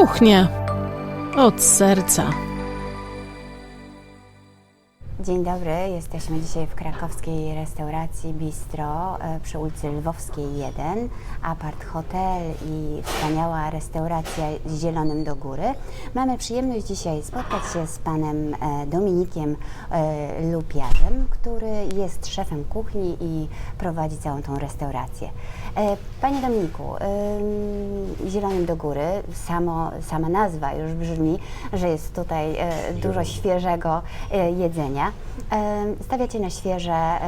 kuchnię od serca. Dzień dobry, jesteśmy dzisiaj w krakowskiej restauracji Bistro e, przy ulicy Lwowskiej 1, apart hotel i wspaniała restauracja z zielonym do góry. Mamy przyjemność dzisiaj spotkać się z panem e, Dominikiem e, Lupiarzem, który jest szefem kuchni i prowadzi całą tą restaurację. Panie Dominiku, ym, zielonym do góry, samo, sama nazwa już brzmi, że jest tutaj dużo świeżego jedzenia. Stawiacie na świeże,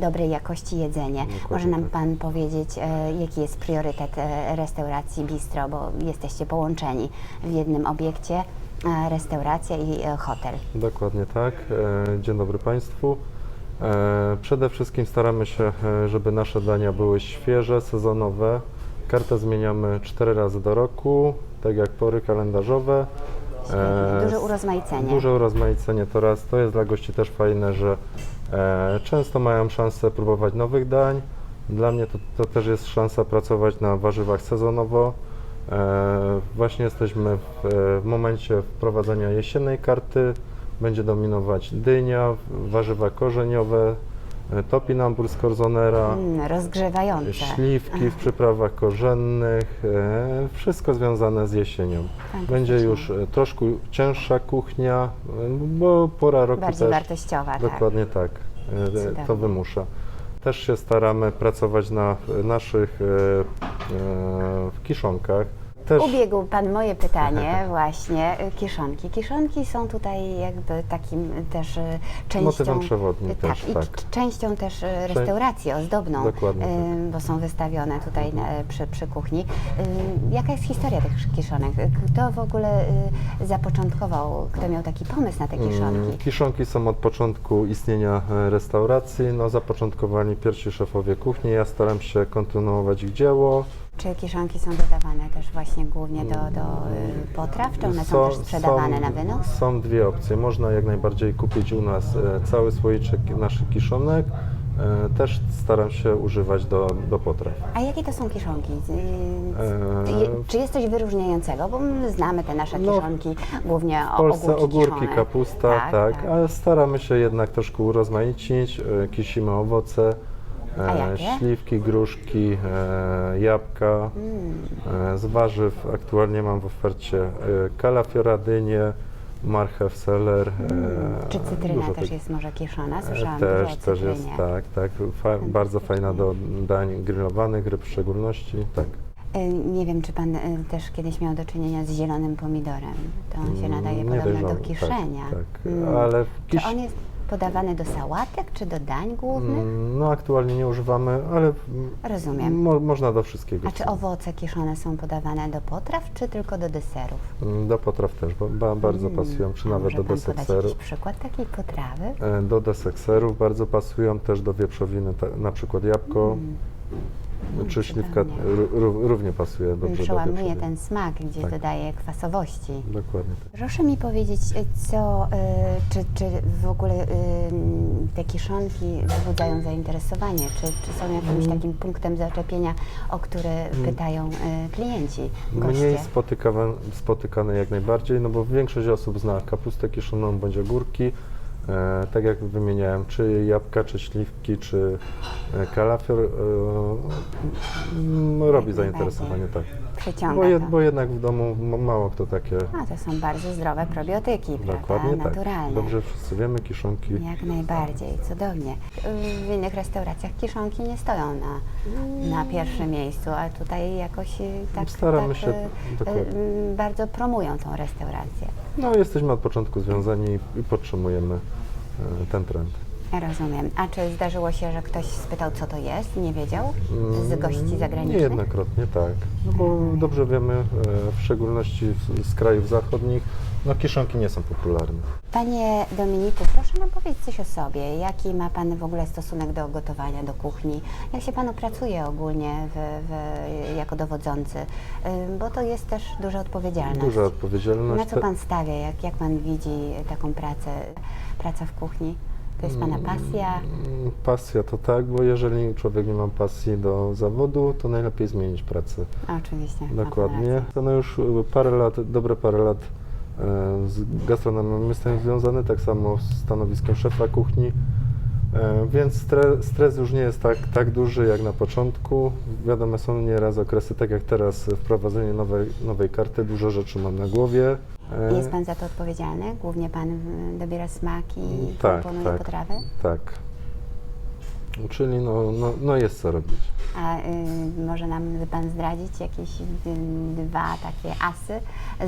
dobrej jakości jedzenie. Może nam Pan powiedzieć, e, jaki jest priorytet e, restauracji Bistro, bo jesteście połączeni w jednym obiekcie, e, restauracja i hotel. Dokładnie tak. Dzień dobry Państwu. Przede wszystkim staramy się, żeby nasze dania były świeże, sezonowe. Kartę zmieniamy cztery razy do roku, tak jak pory kalendarzowe. E, Duże urozmaicenie. Duże urozmaicenie to raz. To jest dla gości też fajne, że e, często mają szansę próbować nowych dań. Dla mnie to, to też jest szansa pracować na warzywach sezonowo. E, właśnie jesteśmy w, e, w momencie wprowadzenia jesiennej karty. Będzie dominować dynia, warzywa korzeniowe, topinambur z korzonera. Mm, rozgrzewające. Śliwki w przyprawach korzennych, e, wszystko związane z jesienią. Będzie już e, troszkę cięższa kuchnia, e, bo pora roku Bardziej też wartościowa, tak. dokładnie tak, e, Cudownie. to wymusza. Też się staramy pracować na e, naszych e, e, kiszonkach. Też Ubiegł Pan moje pytanie właśnie, kiszonki. Kiszonki są tutaj jakby takim też y, częścią... Motywem przewodnim też, tak, i tak. częścią też y, restauracji ozdobną, Dokładnie tak. bo są wystawione tutaj na, przy, przy kuchni. Jaka jest historia tych kiszonek? Kto w ogóle zapoczątkował, kto miał taki pomysł na te Mm, kiszonki? Kiszonki są od początku istnienia e, restauracji, no zapoczątkowali pierwsi szefowie kuchni, ja staram się kontynuować ich dzieło. Czy kiszonki są dodawane też właśnie głównie do, do y, potraw, czy one są, też sprzedawane na wynos? Są dwie opcje. Można jak najbardziej kupić u nas e, cały słoiczek naszych kiszonek. E, Też staram się używać do, do potraw. A jakie to są kiszonki? Y, Eee, je- Czy jest coś wyróżniającego? Bo my znamy te nasze No, kiszonki, głównie W o- Polsce ogórki, ogórki, kiszone. kapusta, tak, ale staramy się jednak troszkę urozmaicić. E, Kisimy owoce, e, A jakie? śliwki, gruszki, e, jabłka. Mm. E, Z warzyw aktualnie mam w ofercie e, kalafiora, dynię, marchew, seler. e, Czy cytryna dużo też tego. jest może kiszona? E, Słyszałam Też, też jest, tak, tak. Fa bardzo fajna do dań grillowanych, ryb w szczególności, tak. Nie wiem, czy Pan też kiedyś miał do czynienia z zielonym pomidorem. To on się nadaje Mm, Nie podobno do kiszenia. Tak, tak. Mm. ale Czy kisz... on jest podawany do sałatek, czy do dań głównych? Mm, No aktualnie nie używamy, ale Rozumiem. mo można do wszystkiego. A czy owoce kiszone są podawane do potraw, czy tylko do deserów? Mm, Do potraw też, bo ba bardzo Mm. pasują, czy A nawet może do pan podać desekserów. jakiś przykład takiej potrawy? E, Do desekserów bardzo pasują, też do wieprzowiny, ta, na przykład jabłko, Mm, czy śliwka cudownie. ró- ró- równie pasuje dobrze do Przełamuje ten smak, gdzie Tak. dodaje kwasowości. Dokładnie tak. Proszę mi powiedzieć, y, co, y, czy, czy w ogóle y, te kiszonki wzbudzają zainteresowanie? Czy, czy są jakimś Mm. takim punktem zaczepienia, o które pytają y, klienci, Mniej spotykane, spotykane jak najbardziej, no bo większość osób zna kapustę kiszoną bądź ogórki. E, tak jak wymieniałem, czy jabłka, czy śliwki, czy e, kalafior e, mm, robi zainteresowanie, tak. Przyciąga Bo, je, to. bo jednak w domu ma- mało kto takie A, to są bardzo zdrowe probiotyki, dokładnie prawda? tak. Naturalne. Dobrze wszyscy wiemy, kiszonki. Jak najbardziej, cudownie. W innych restauracjach kiszonki nie stoją na, na pierwszym miejscu, a tutaj jakoś tak, Staramy tak się, dokładnie. y, bardzo promują tą restaurację. No jesteśmy od początku związani i, podtrzymujemy ten trend. Rozumiem. A czy zdarzyło się, że ktoś spytał, co to jest? Nie wiedział? Z gości Mm, zagranicznych? Niejednokrotnie tak. No bo dobrze wiemy, e, w szczególności z krajów zachodnich, no kiszonki nie są popularne. Panie Dominiku, proszę nam powiedzieć coś o sobie. Jaki ma Pan w ogóle stosunek do gotowania, do kuchni? Jak się Panu pracuje ogólnie w, w, jako dowodzący? Y, Bo to jest też duża odpowiedzialność. Duża odpowiedzialność. Na co Pan stawia? Jak, jak Pan widzi taką pracę, praca w kuchni? To jest Pana pasja? Mm, Pasja to tak, bo jeżeli człowiek nie ma pasji do zawodu, to najlepiej zmienić pracę. Oczywiście. ma pan Dokładnie. rację. To no już y, parę lat, dobre parę lat z gastronomią jestem związany, tak samo z stanowiskiem szefa kuchni, e, więc stres, stres już nie jest tak, tak duży jak na początku. Wiadomo, są nieraz okresy, tak jak teraz wprowadzenie nowej, nowej karty, dużo rzeczy mam na głowie. E, Jest Pan za to odpowiedzialny? Głównie Pan dobiera smaki i Tak, komponuje tak. potrawy? Tak. Czyli no, no, no jest co robić. A y, może nam Pan zdradzić jakieś y, dwa takie asy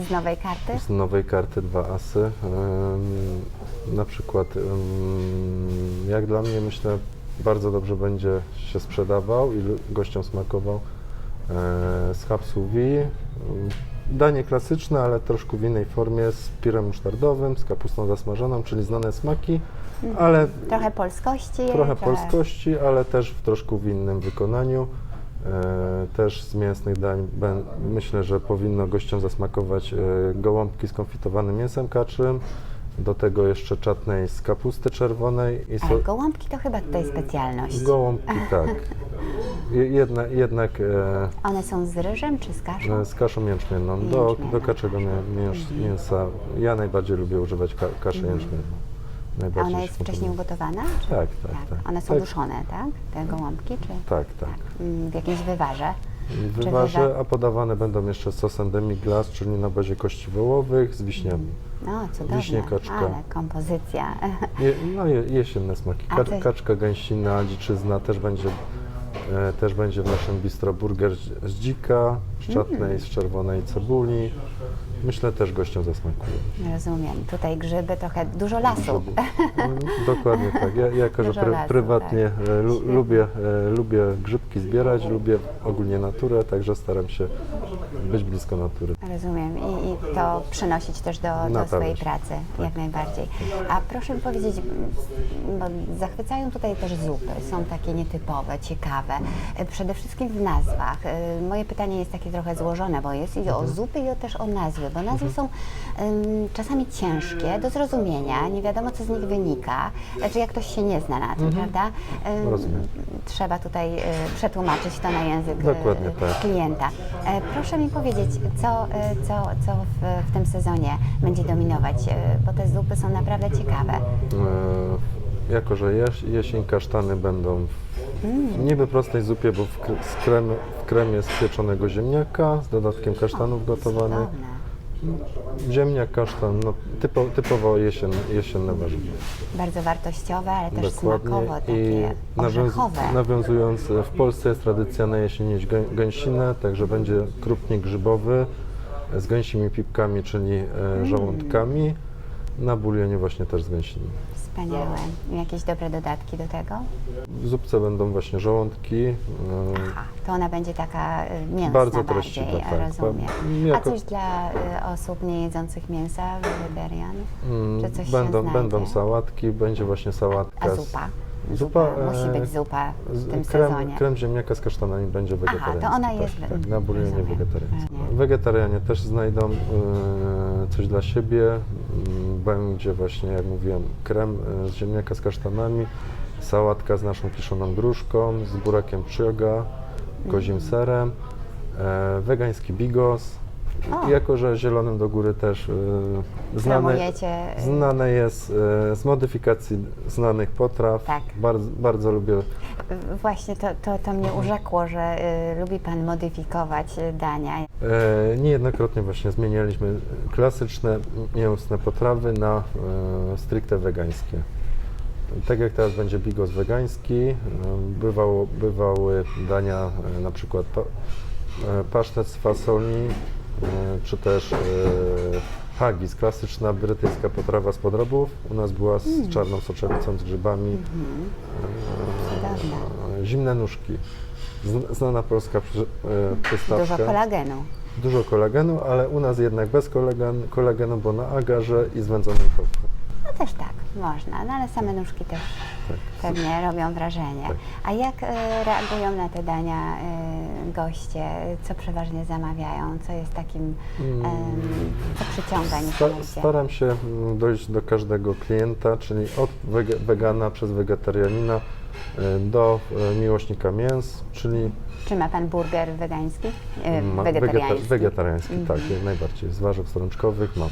z nowej karty? Z nowej karty dwa asy. Ym, na przykład, ym, jak dla mnie, myślę, bardzo dobrze będzie się sprzedawał i lu- gościom smakował e, z hapsuwi. Danie klasyczne, ale troszkę w innej formie, z pirem musztardowym, z kapustą zasmażoną, czyli znane smaki, ale Trochę polskości? trochę polskości, ale też w troszkę w innym wykonaniu. E, też z mięsnych dań ben, myślę, że powinno gościom zasmakować e, gołąbki z konfitowanym mięsem kaczym, do tego jeszcze czatnej z kapusty czerwonej i Ale gołąbki to chyba tutaj specjalność. gołąbki, tak. Je- Jedna, jednak e, One są z ryżem czy z kaszą? e, z kaszą jęczmienną. Do, Jęczmienną. do kaczego mię, mięs, mięsa ja najbardziej lubię używać ka, kaszę A Najbardziej ona jest wcześniej ugotowana? Czy? Tak, tak, tak. One są Tak. duszone, tak? Te gołąbki? Czy? Tak, tak. Mm, W jakimś wywarze? Wywarze, wywa- a podawane będą jeszcze z sosem demi-glace, czyli na bazie kości wołowych z wiśniami. No, cudowne. Wiśnie, kaczka. Ale kompozycja. Je, no je, jesienne smaki. Ka, ty- kaczka, gęsina, dziczyzna też będzie, e, też będzie w naszym bistro burger z dzika, Mm. z czerwonej cebuli. Myślę też gościom zasmakuje. Rozumiem. Tutaj grzyby, trochę dużo lasu. Mm, Dokładnie tak. Ja, jako, że Dużo pry, lasu, prywatnie tak. e, lu, lubię, e, lubię grzybki zbierać, lubię ogólnie naturę, także staram się być blisko natury. Rozumiem. I, I to przynosić też do, do swojej pracy, jak najbardziej. A proszę mi powiedzieć, bo zachwycają tutaj też zupy. Są takie nietypowe, ciekawe. E, Przede wszystkim w nazwach. Moje pytanie jest takie trochę złożone, bo jest i Mhm. o zupy, i o też o nazwy, bo nazwy są em, czasami ciężkie do zrozumienia, nie wiadomo co z nich wynika, e, czy jak ktoś się nie zna na tym, prawda? Mhm. Rozumiem. Trzeba tutaj e, przetłumaczyć to na język e, Dokładnie tak. klienta. E, Proszę mi powiedzieć, co, e, co, co w, w tym sezonie będzie dominować, bo te zupy są naprawdę ciekawe. E, jako, że jes, jesień kasztany będą w niby prostej zupie, bo w, k- z krem, w kremie z pieczonego ziemniaka, z dodatkiem kasztanów gotowanych. Cudowne. Ziemniak, kasztan, no, typo, typowo jesien, jesienne warzywo. Bardzo wartościowe, ale też smakowo, I takie nawiąz, orzechowe. nawiązując, e, w Polsce jest tradycja na jesień jeść gę, gęsinę, także będzie krupnik grzybowy e, z gęsimi pipkami, czyli e, Mm. żołądkami. Na bulionie właśnie też z gęsiny. Wspaniałe. Jakieś dobre dodatki do tego? W zupce będą właśnie żołądki. e, Aha, to ona będzie taka e, mięsna Bardzo bardziej, treściwa, tak. rozumiem. A Jako- coś dla e, osób nie jedzących mięsa, wegetarian? Mm, Czy coś się będą, znajdzie? będą sałatki, będzie właśnie sałatka. A z- zupa? Zupa, Musi e, być zupa w tym krem, sezonie. krem ziemniaka z kasztanami będzie Aha, to wegetariański. ona jest we- tak, na bulionie rozumiem. wegetariańskim. Wegetarianie też znajdą e, coś dla siebie. Mm, Będzie właśnie, jak mówiłem, krem e, z ziemniaka z kasztanami, sałatka z naszą kiszoną gruszką, z burakiem przyoga, kozim Mm. serem, e, wegański bigos. O. Jako, że zielonym do góry też e, znane, Promujecie, e, znane jest e, z modyfikacji znanych potraw. Tak. Bardzo, bardzo lubię Właśnie to, to, to mnie urzekło, że y, lubi Pan modyfikować y, dania. E, niejednokrotnie właśnie zmienialiśmy klasyczne mięsne potrawy na e, stricte wegańskie. Tak jak teraz będzie bigos wegański, e, bywało, bywały dania e, na przykład pa, e, pasztet z fasoli, e, czy też e, haggis, klasyczna brytyjska potrawa z podrobów. U nas była z czarną soczewicą, z grzybami. Cudowne. E, Zimne nóżki. Zn- Znana polska przy, e, przystawka. Dużo kolagenu. Dużo kolagenu, ale u nas jednak bez kolegen, kolagenu, bo na agarze i z wędzonym tofu. No też tak, można, no ale same nóżki też Tak. pewnie robią wrażenie. Tak. A jak y, reagują na te dania goście, co przeważnie zamawiają, co jest takim, Mm. co przyciąga niesamowicie? staram się mm, dojść do każdego klienta, czyli od wege- wegana przez wegetarianina y, do y, miłośnika mięs, czyli Czy ma Pan burger wegański? E, wegetariański? wegeta- wegetariański, Mhm. tak, jak najbardziej. Z warzyw strączkowych mam.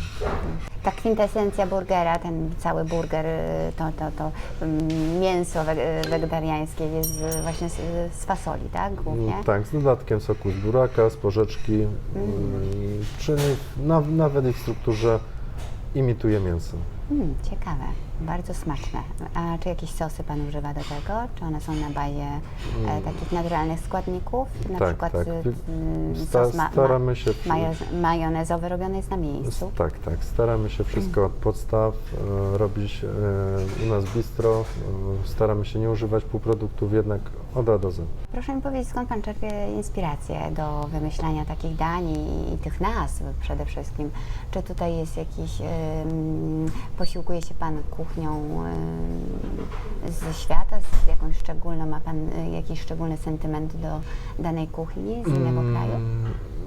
Ta kwintesencja burgera, ten cały burger, y, to, to, to mm, mięso wege- wegetariańskie jest właśnie z, z fasoli, tak? Głównie. Mm, Tak, z dodatkiem soku z buraka, z porzeczki, Mhm. mm, czyli na, nawet i w strukturze imituje mięso. Mm, ciekawe, bardzo smaczne. A czy jakieś sosy Pan używa do tego? Czy one są na bazie e, takich naturalnych składników? Na tak, przykład tak. y, Wy- mm, sta- sos ma, ma, staramy się przy- majo- majonezowy robiony jest na miejscu. Tak, tak. Staramy się wszystko od podstaw e, robić e, u nas bistro. E, staramy się nie używać półproduktów, jednak od A do Z. Proszę mi powiedzieć, skąd Pan czerpie inspirację do wymyślania takich dań i, i tych nazw przede wszystkim? Czy tutaj jest jakiś, ym, posiłkuje się Pan kuchnią ym, ze świata, z jakąś szczególną, ma Pan y, jakiś szczególny sentyment do danej kuchni z innego kraju?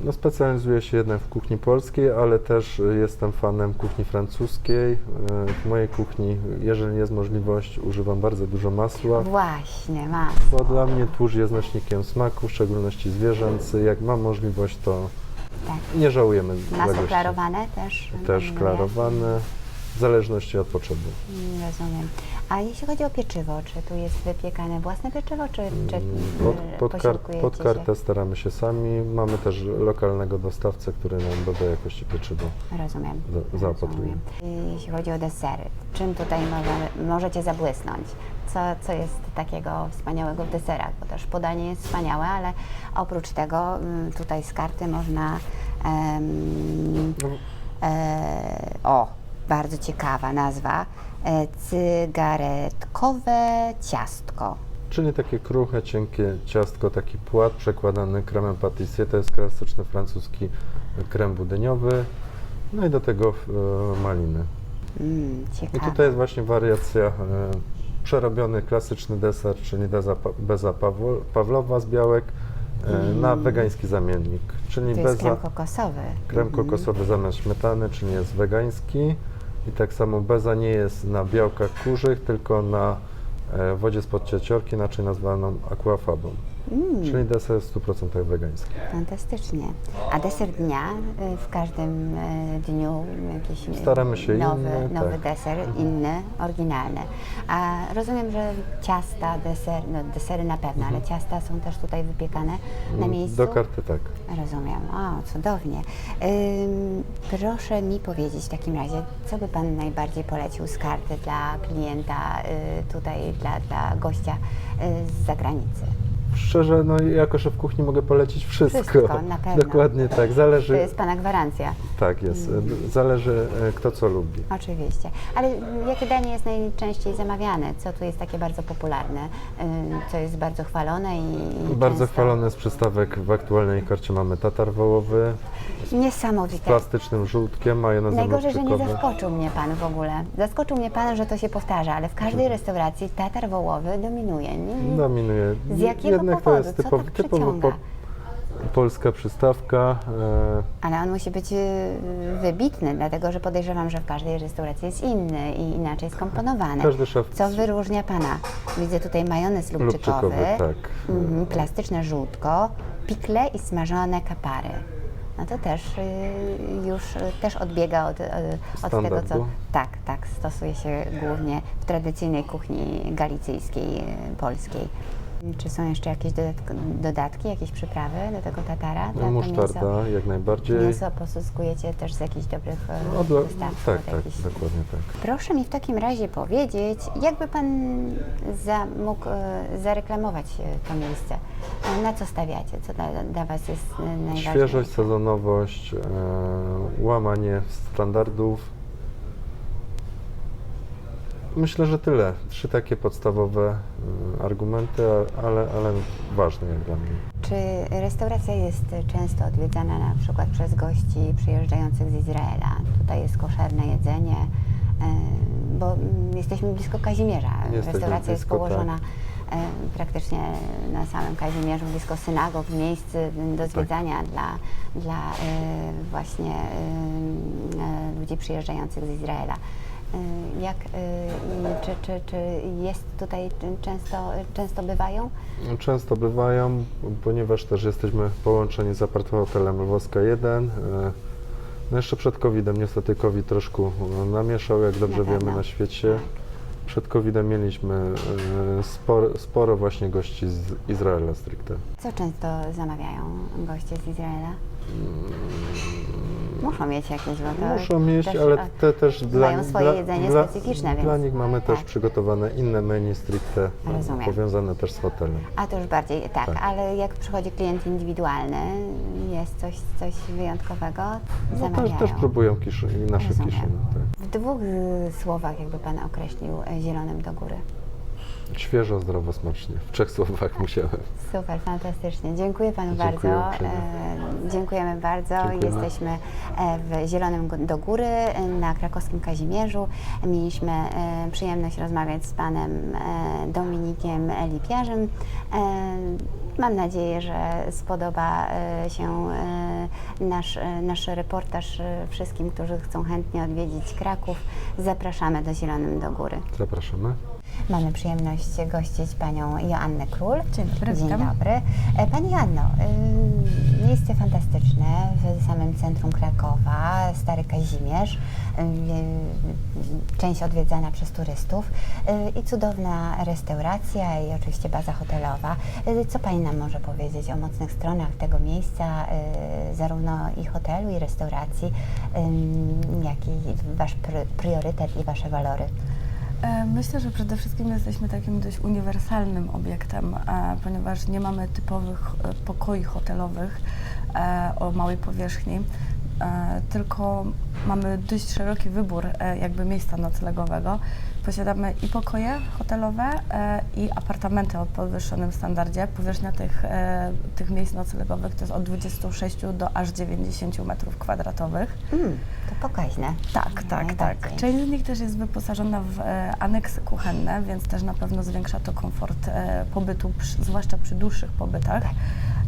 No, specjalizuję się jednak w kuchni polskiej, ale też jestem fanem kuchni francuskiej. W mojej kuchni, jeżeli jest możliwość, używam bardzo dużo masła, Właśnie, ma. bo dla mnie tłuszcz jest nośnikiem smaku, w szczególności zwierzęcy. Jak mam możliwość, to Tak. nie żałujemy Masło klarowane też? Też klarowane, w zależności od potrzeby. Mm, Rozumiem. A jeśli chodzi o pieczywo, czy tu jest wypiekane własne pieczywo, czy, czy Pod, y, pod, kar, posiłkujecie pod się? kartę staramy się sami. Mamy też lokalnego dostawcę, który nam dodaje jakości pieczywo. Rozumiem. Za- zaopatruje. Rozumiem. I Jeśli chodzi o desery, czym tutaj może, możecie zabłysnąć? Co, co jest takiego wspaniałego w deserach? Bo też podanie jest wspaniałe, ale oprócz tego mm, tutaj z karty można. em, e, o, bardzo ciekawa nazwa. E, cygaretkowe ciastko. Czyli takie kruche, cienkie ciastko, taki płat przekładany kremem pâtissier. To jest klasyczny francuski krem budyniowy. No i do tego e, maliny. Mm, I tutaj jest właśnie wariacja, e, przerobiony klasyczny deser, czyli beza Pawlowa z białek e, na wegański zamiennik. Czyli Mm. To jest beza, krem kokosowy. krem Mhm. kokosowy zamiast śmietany, czyli jest wegański. I tak samo beza nie jest na białkach kurzych, tylko na e, wodzie spod cieciorki, inaczej nazwaną aquafabą. Mm. Czyli deser w 100% wegański. Fantastycznie. A deser dnia y, w każdym y, dniu jakiś Staramy się nowy, inny, nowy tak. deser, inny, oryginalny. A rozumiem, że ciasta, deser, no desery na pewno, ale ciasta są też tutaj wypiekane na miejscu? Mhm. Do karty tak. Rozumiem. O, cudownie. Ym, proszę mi powiedzieć w takim razie, co by Pan najbardziej polecił z karty dla klienta, y, tutaj dla, dla gościa y, z zagranicy? Szczerze, no jako szef kuchni mogę polecić wszystko. Wszystko, na pewno. Dokładnie tak. To Zależy. jest Pana gwarancja. Tak jest. Zależy e, kto co lubi. Oczywiście. Ale mm, jakie danie jest najczęściej zamawiane? Co tu jest takie bardzo popularne? Ym, Co jest bardzo chwalone i Bardzo często... chwalony z przystawek w aktualnej karcie mamy tatar wołowy z Niesamowite. plastycznym żółtkiem, majonezem Najgorzej, że nie zaskoczył mnie Pan w ogóle. Zaskoczył mnie Pan, że to się powtarza, ale w każdej restauracji tatar wołowy dominuje. Nie? Dominuje. Z jakiego Jednak powodu? to jest Co typowo, tak typowo przyciąga? polska przystawka. E, Ale on musi być y, wybitny, dlatego że podejrzewam, że w każdej restauracji jest inny i inaczej skomponowany. każdy szef Co wyróżnia Pana? Widzę tutaj majonez lubczykowy, lubczykowy, tak. mhm, plastyczne żółtko, pikle i smażone kapary. No to też y, już y, też odbiega od, y, od tego, co tak, tak, stosuje się głównie w tradycyjnej kuchni galicyjskiej, polskiej. Czy są jeszcze jakieś dodatk- dodatki, jakieś przyprawy do tego tatara? To musztarda jak najbardziej. Mięso pozyskujecie też z jakichś dobrych e, wystawców? tak, tak, jakichś- dokładnie tak. Proszę mi w takim razie powiedzieć, jakby Pan za, mógł e, zareklamować e, to miejsce? Na co stawiacie? Co dla, dla Was jest najważniejsze? Świeżość, sezonowość, łamanie standardów. Myślę, że tyle. Trzy takie podstawowe e, argumenty, ale, ale ważne jak dla mnie. Czy restauracja jest często odwiedzana na przykład przez gości przyjeżdżających z Izraela? Tutaj jest koszerne jedzenie, bo mm, jesteśmy blisko Kazimierza. Jesteśmy restauracja jest blisko, tak. położona praktycznie na samym Kazimierzu, blisko synagog, miejsc Tak. do zwiedzania dla, dla e, właśnie e, ludzi przyjeżdżających z Izraela. E, Jak, i czy, czy, czy jest tutaj często, często bywają? Często bywają, ponieważ też jesteśmy połączeni z apart hotelem Lwowska 1. e, No jeszcze przed COVID-em niestety COVID troszkę namieszał, jak dobrze Na wiemy na świecie. Przed COVID-em mieliśmy sporo, sporo właśnie gości z Izraela stricte. Co często zamawiają goście z Izraela? Muszą mieć jakieś, Mm. Muszą mieć, też, ale te też dla, mają swoje dla, jedzenie dla, specyficzne, Dla więc- nich mamy też tak. przygotowane inne menu stricte, e, Rozumiem. powiązane też z hotelem. A to już bardziej, tak, Tak. ale jak przychodzi klient indywidualny, jest coś, coś wyjątkowego, No zamawiają. też, też próbują kiszy, nasze Rozumiem. kiszy. Tak. W dwóch słowach jakby Pan określił y, zielonym do góry. Świeżo, zdrowo, smacznie. W trzech słowach musiałem. Super, fantastycznie. Dziękuję Panu Dziękuję bardzo. uprzejmie. E, dziękujemy bardzo. Jesteśmy e, w Zielonym do Góry e, na krakowskim Kazimierzu. Mieliśmy przyjemność rozmawiać z Panem Dominikiem Lipiarzem. Mam nadzieję, że spodoba się nasz, nasz reportaż wszystkim, którzy chcą chętnie odwiedzić Kraków. Zapraszamy do Zielonym do Góry. Zapraszamy. Mamy przyjemność gościć panią Joannę Król. Dzień dobry, Dzień dobry. E, Pani Joanno, y, miejsce fantastyczne w samym centrum Krakowa, Stary Kazimierz, y, y, część odwiedzana przez turystów i cudowna restauracja i oczywiście baza hotelowa. Co Pani nam może powiedzieć o mocnych stronach tego miejsca, zarówno i hotelu, i restauracji, jak i Wasz priorytet i Wasze walory? E, Myślę, że przede wszystkim jesteśmy takim dość uniwersalnym obiektem, e, ponieważ nie mamy typowych e, pokoi hotelowych o małej powierzchni, tylko mamy dość szeroki wybór jakby miejsca noclegowego. Posiadamy i pokoje hotelowe, e, i apartamenty o podwyższonym standardzie. Powierzchnia tych, e, tych miejsc noclegowych to jest od 26 do aż 90 metrów kwadratowych. Mm, to pokaźne. Tak, tak, tak. Część z nich też jest wyposażona w e, aneksy kuchenne, więc też na pewno zwiększa to komfort pobytu, zwłaszcza przy dłuższych pobytach. Tak.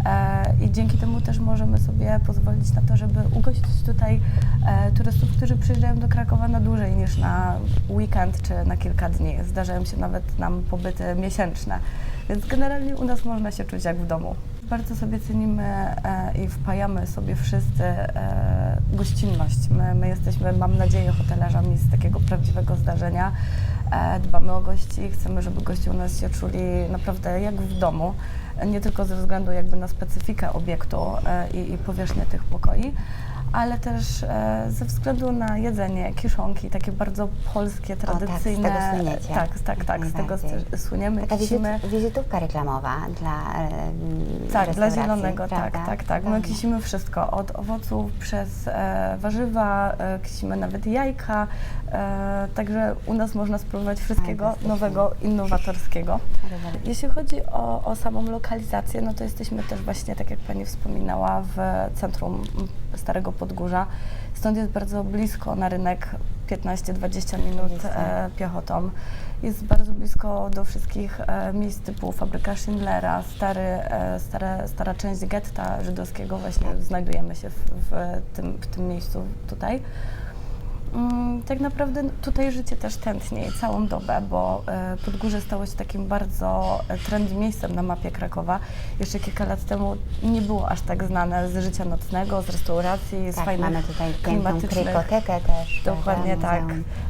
E, I dzięki temu też możemy sobie pozwolić na to, żeby ugościć tutaj e, turystów, którzy przyjeżdżają do Krakowa na dłużej niż na weekend czy na kilka dni. Zdarzają się nawet nam pobyty miesięczne, więc generalnie u nas można się czuć jak w domu. Bardzo sobie cenimy e, i wpajamy sobie wszyscy gościnność. My, my jesteśmy, mam nadzieję, hotelarzami z takiego prawdziwego zdarzenia. Dbamy o gości, chcemy, żeby goście u nas się czuli naprawdę jak w domu. Nie tylko ze względu jakby na specyfikę obiektu e, i, i powierzchnię tych pokoi, ale też e, ze względu na jedzenie, kiszonki, takie bardzo polskie, tak, z tego tradycyjne. słyniecie. tak, tak, tak, z tego słyniemy. Taka kisimy. wizyt, wizytówka reklamowa dla e, Tak, dla restauracji, zielonego, tak, prawda? tak, tak. My kisimy wszystko, od owoców przez e, warzywa, e, kisimy nawet jajka, e, także u nas można spróbować wszystkiego Fantastycznie. nowego, innowatorskiego. Rewelacja. Jeśli chodzi o, o samą lokalizację, no to jesteśmy też właśnie, tak jak Pani wspominała, w centrum Starego Podgórza. Stąd jest bardzo blisko na rynek, 15-20 minut Oczywiście. e, piechotą. Jest bardzo blisko do wszystkich e, miejsc typu fabryka Schindlera, stary, e, stare, stara część getta żydowskiego, właśnie znajdujemy się w, w, tym, w tym miejscu tutaj. Mm, Tak naprawdę tutaj życie też tętniej całą dobę, bo e, Podgórze stało się takim bardzo e, trendy miejscem na mapie Krakowa. Jeszcze kilka lat temu nie było aż tak znane z życia nocnego, z restauracji, z Tak, fajnych mamy tutaj klimatycznych krykotekę też. Dokładnie tak.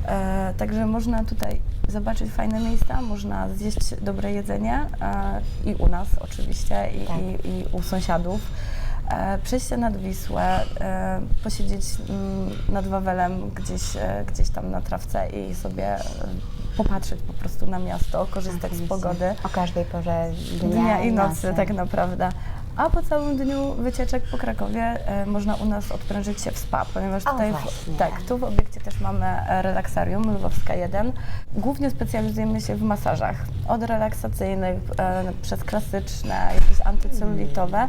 E, także można tutaj zobaczyć fajne miejsca, można zjeść dobre jedzenie e, i u nas oczywiście, i, Tak. i, i u sąsiadów. E, przejść się nad Wisłę, e, posiedzieć mm, nad Wawelem gdzieś, e, gdzieś tam na trawce i sobie popatrzeć po prostu na miasto, korzystać z pogody. O każdej porze dnia, dnia i nocy, tak naprawdę. A po całym dniu wycieczek po Krakowie można u nas odprężyć się w spa, ponieważ O, tutaj w, tak, tu w obiekcie też mamy relaksarium Lwowska 1. Głównie specjalizujemy się w masażach, od relaksacyjnych przez klasyczne, jakieś antycelulitowe,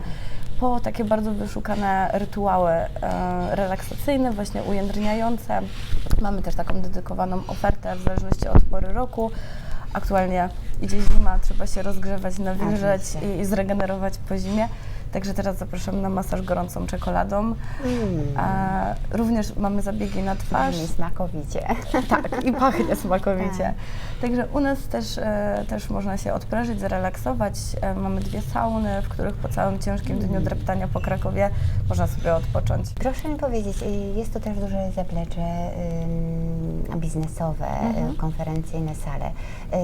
po takie bardzo wyszukane rytuały e, relaksacyjne, właśnie ujędrniające. Mamy też taką dedykowaną ofertę w zależności od pory roku aktualnie idzie zima, trzeba się rozgrzewać, nawilżeć Oczywiście. i, i zregenerować po zimie. Także teraz zapraszam na masaż gorącą czekoladą. Mm. A, również mamy zabiegi na twarz. Brzmi smakowicie. Tak, i pachnie smakowicie. Tak. Także u nas też, e, też można się odprężyć, zrelaksować. E, mamy dwie sauny, w których po całym ciężkim dniu dreptania po Krakowie można sobie odpocząć. Proszę mi powiedzieć, y, jest to też duże zaplecze biznesowe, Mhm. konferencyjne sale.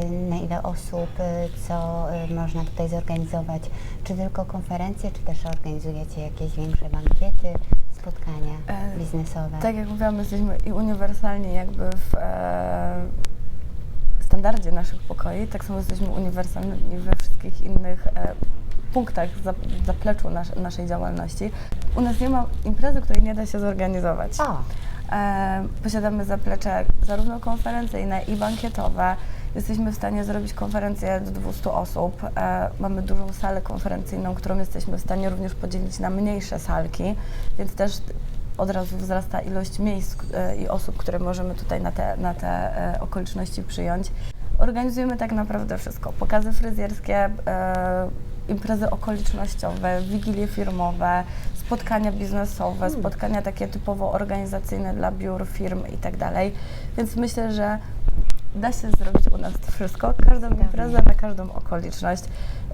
Y, Na ile osób, y, co można tutaj zorganizować? Czy tylko konferencje, czy też organizujecie jakieś większe bankiety, spotkania E, biznesowe? Tak jak mówiłam, jesteśmy i uniwersalni jakby w e, standardzie naszych pokoi, tak samo jesteśmy uniwersalni we wszystkich innych e, punktach za, zapleczu nas, naszej działalności. U nas nie ma imprezy, której nie da się zorganizować. E, posiadamy zaplecze zarówno konferencyjne i bankietowe. Jesteśmy w stanie zrobić konferencję do 200 osób. E, mamy dużą salę konferencyjną, którą jesteśmy w stanie również podzielić na mniejsze salki, więc też od razu wzrasta ilość miejsc e, i osób, które możemy tutaj na te, na te e, okoliczności przyjąć. Organizujemy tak naprawdę wszystko. Pokazy fryzjerskie, imprezy okolicznościowe, wigilie firmowe, spotkania biznesowe, spotkania takie typowo organizacyjne dla biur, firm i tak dalej. Więc myślę, że da się zrobić u nas to wszystko, każdą imprezę na każdą okoliczność.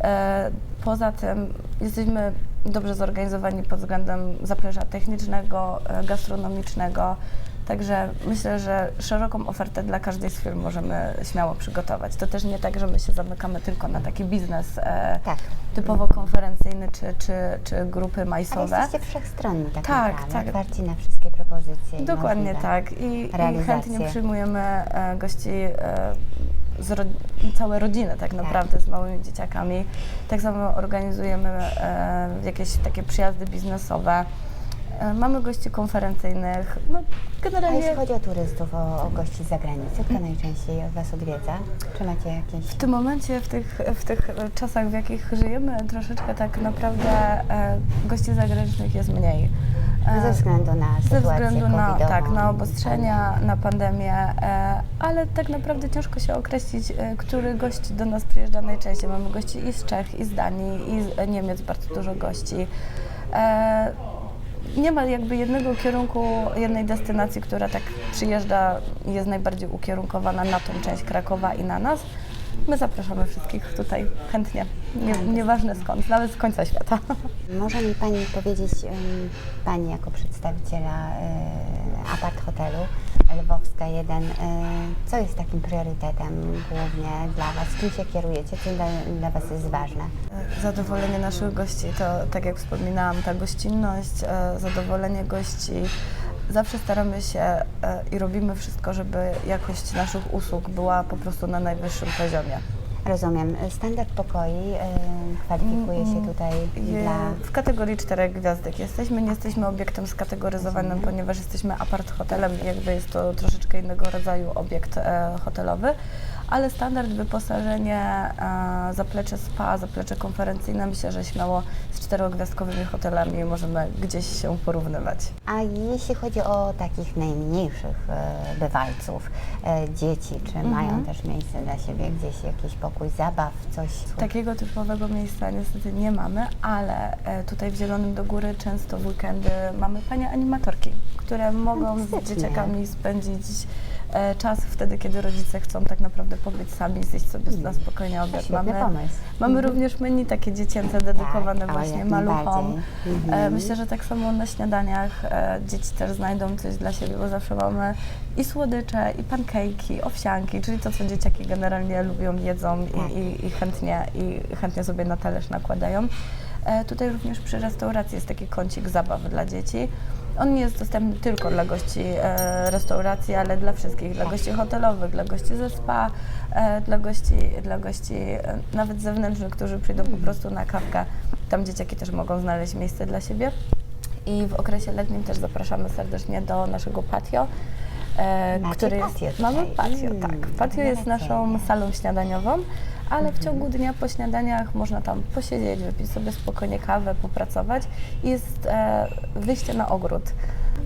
E, poza tym jesteśmy dobrze zorganizowani pod względem zaplecza technicznego, e, gastronomicznego. Także myślę, że szeroką ofertę dla każdej z firm możemy śmiało przygotować. To też nie tak, że my się zamykamy tylko na taki biznes e, tak. typowo konferencyjny czy, czy, czy grupy Ale majsowe. jesteście wszechstronni tak, Tak, naprawdę, tak. otwarci na wszystkie propozycje. Dokładnie tak. I, I chętnie przyjmujemy e, gości, e, z ro, całe rodziny tak naprawdę z małymi dzieciakami. Tak samo organizujemy e, jakieś takie przyjazdy biznesowe. E, mamy gości konferencyjnych. No, A generalnie jeśli chodzi o turystów, o, o gości z zagranicy, kto najczęściej Was odwiedza? Czy macie jakieś... w tym momencie, w tych, w tych czasach, w jakich żyjemy, troszeczkę tak naprawdę e, gości zagranicznych jest mniej. E, Ze względu na Ze sytuację względu na, tak, na obostrzenia, na pandemię, ale tak naprawdę ciężko się określić, który gość do nas przyjeżdża najczęściej. Mamy gości i z Czech, i z Danii, i z Niemiec, bardzo dużo gości. E, nie ma jakby jednego kierunku, jednej destynacji, która tak przyjeżdża i jest najbardziej ukierunkowana na tą część Krakowa i na nas. My zapraszamy wszystkich tutaj chętnie, nie, nieważne skąd, nawet z końca świata. Może mi Pani powiedzieć, Pani jako przedstawiciela y, apart hotelu Lwowska 1, y, co jest takim priorytetem głównie dla Was? Kim się kierujecie? Co dla, dla Was jest ważne? Zadowolenie naszych gości to, tak jak wspominałam, ta gościnność, e, zadowolenie gości. Zawsze staramy się e, i robimy wszystko, żeby jakość naszych usług była po prostu na najwyższym poziomie. Rozumiem. Standard pokoi y, kwalifikuje się tutaj Je, dla... w kategorii czterech gwiazdek jesteśmy. Nie jesteśmy obiektem skategoryzowanym, ponieważ jesteśmy apart hotelem i jakby jest to troszeczkę innego rodzaju obiekt e, hotelowy. Ale standard, wyposażenie, e, zaplecze spa, zaplecze konferencyjne, myślę, że śmiało z czterogwiazdkowymi hotelami możemy gdzieś się porównywać. A jeśli chodzi o takich najmniejszych e, bywalców, e, dzieci, czy Mhm. mają też miejsce dla siebie gdzieś jakiś pokój zabaw, coś? Takiego typowego miejsca niestety nie mamy, ale tutaj w Zielonym do Góry często w weekendy mamy panie animatorki, które mogą z Fantastycznie. dzieciakami spędzić czas wtedy, kiedy rodzice chcą tak naprawdę pobyć sami, zjeść sobie na spokojnie obiad. Mamy, pomysł. mamy Mhm. również menu takie dziecięce dedykowane Tak, właśnie maluchom. E, Mhm. myślę, że tak samo na śniadaniach e, dzieci też znajdą coś dla siebie, bo zawsze mamy i słodycze, i pankejki, owsianki, czyli to, co dzieciaki generalnie lubią, jedzą Tak. i, i, i, chętnie, i chętnie sobie na talerz nakładają. E, tutaj również przy restauracji jest taki kącik zabaw dla dzieci. On nie jest dostępny tylko dla gości e, restauracji, ale dla wszystkich, dla gości hotelowych, dla gości ze spa, e, dla gości, dla gości e, nawet zewnętrznych, którzy przyjdą po prostu na kawkę. Tam dzieciaki też mogą znaleźć miejsce dla siebie. I w okresie letnim też zapraszamy serdecznie do naszego patio. E, Macie który jest, patio tutaj. mamy patio, Mm, tak. Patio jest naszą salą śniadaniową, ale w ciągu dnia po śniadaniach można tam posiedzieć, wypić sobie spokojnie kawę, popracować i jest e, wyjście na ogród.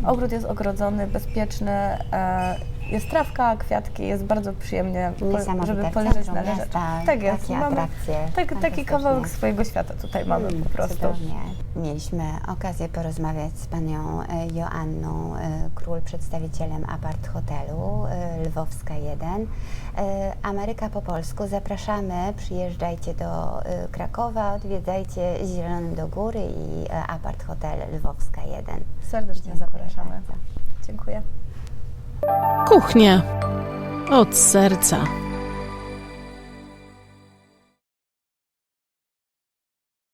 Ogród jest ogrodzony, bezpieczny, e, jest trawka, kwiatki, jest bardzo przyjemnie, po, żeby poleżeć na miasta Tak jest, takie mamy atrakcje tak, taki fantastyczne. kawałek swojego świata tutaj mamy Mm, po prostu. Cudownie. Mieliśmy okazję porozmawiać z panią e, Joanną e, Król, przedstawicielem apart hotelu e, Lwowska 1. E, Ameryka po polsku. Zapraszamy, przyjeżdżajcie do Krakowa, odwiedzajcie Zielonym do Góry i apart hotel Lwowska 1. Serdecznie Dziękuję zapraszamy. bardzo. Dziękuję. Kuchnia od serca.